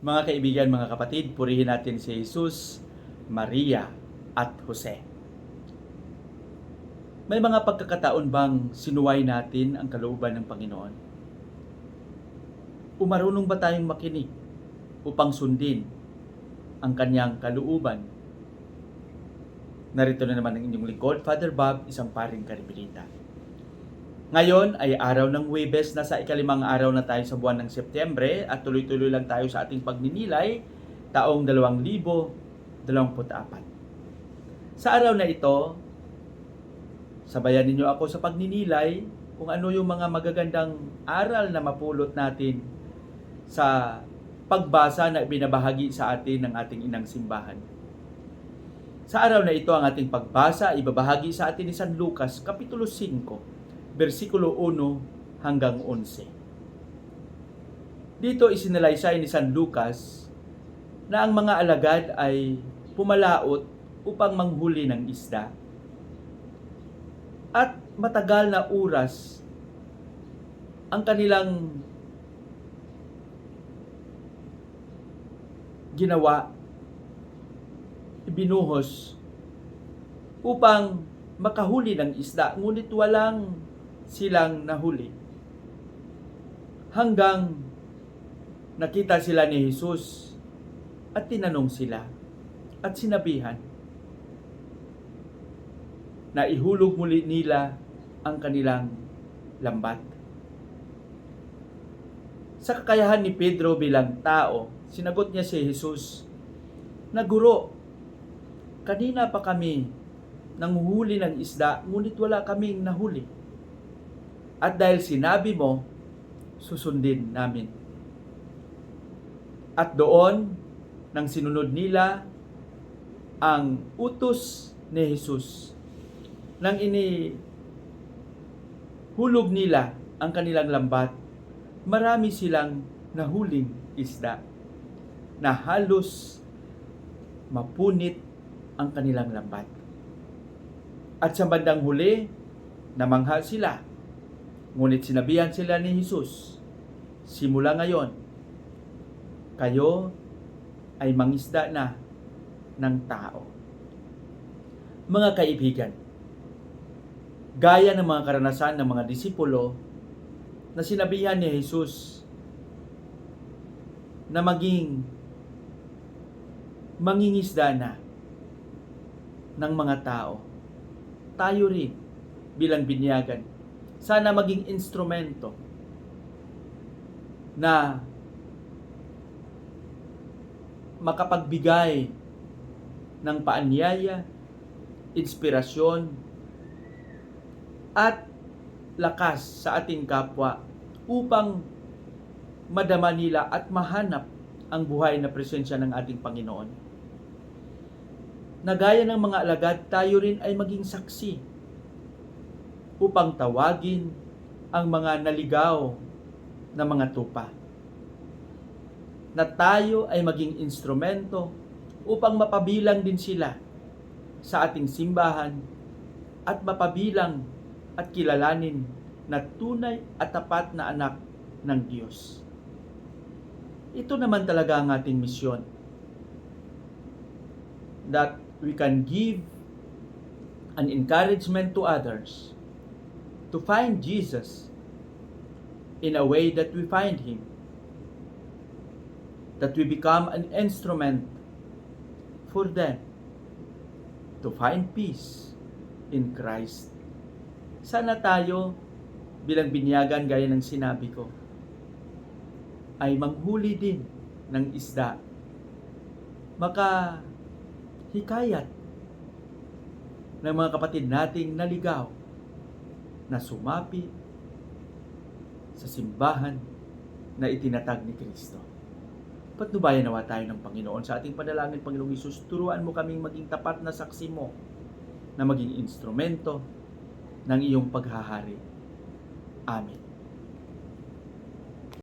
Mga kaibigan, mga kapatid, purihin natin si Jesus, Maria, at Jose. May mga pagkakataon bang sinuway natin ang kalooban ng Panginoon? Umarunong ba tayong makinig upang sundin ang kanyang kalooban? Narito na naman ang inyong lingkod, Father Bob, isang paring karibilita. Ngayon ay araw ng Webes, nasa ikalimang araw na tayo sa buwan ng Setyembre at tuloy-tuloy lang tayo sa ating pagninilay taong 2024. Sa araw na ito, sabayan ninyo ako sa pagninilay kung ano yung mga magagandang aral na mapulot natin sa pagbasa na binabahagi sa atin ng ating inang simbahan. Sa araw na ito, ang ating pagbasa ibabahagi sa atin ni San Lucas, Kapitulo 5, versikulo 1 hanggang 11. Dito isinalaysay ni San Lucas na ang mga alagad ay pumalaot upang manghuli ng isda. At matagal na oras ang kanilang ginawa, ibinuhos upang makahuli ng isda, ngunit walang silang nahuli. Hanggang nakita sila ni Jesus at tinanong sila at sinabihan na ihulog muli nila ang kanilang lambat. Sa kakayahan ni Pedro bilang tao, sinagot niya si Jesus na guro, kanina pa kami nanguhuli ng isda, ngunit wala kaming nahuli. At dahil sinabi mo, susundin namin. At doon, nang sinunod nila ang utos ni Jesus, nang ini hulog nila ang kanilang lambat, marami silang nahuling isda na halos mapunit ang kanilang lambat. At sa bandang huli, namangha sila. Ngunit sinabihan sila ni Jesus, simula ngayon, kayo ay mangisda na ng tao. Mga kaibigan, gaya ng mga karanasan ng mga disipulo na sinabihan ni Jesus na maging mangingisda na ng mga tao tayo rin bilang binyagan. Sana maging instrumento na makapagbigay ng paanyaya, inspirasyon, at lakas sa ating kapwa upang madama nila at mahanap ang buhay na presensya ng ating Panginoon. Na gaya ng mga alagad, tayo rin ay maging saksi upang tawagin ang mga naligaw na mga tupa. Na tayo ay maging instrumento upang mapabilang din sila sa ating simbahan at mapabilang at kilalanin na tunay at tapat na anak ng Diyos. Ito naman talaga ang ating misyon. That we can give an encouragement to others to find Jesus in a way that we find Him. That we become an instrument for them to find peace in Christ. Sana tayo bilang binyagan gaya ng sinabi ko ay manghuli din ng isda. Maka hikayat ng mga kapatid nating naligaw na sumapi sa simbahan na itinatag ni Kristo. Patnubayan nawa tayo ng Panginoon sa ating panalangin, Panginoong Isus, turuan mo kaming maging tapat na saksi mo na maging instrumento ng iyong paghahari. Amen.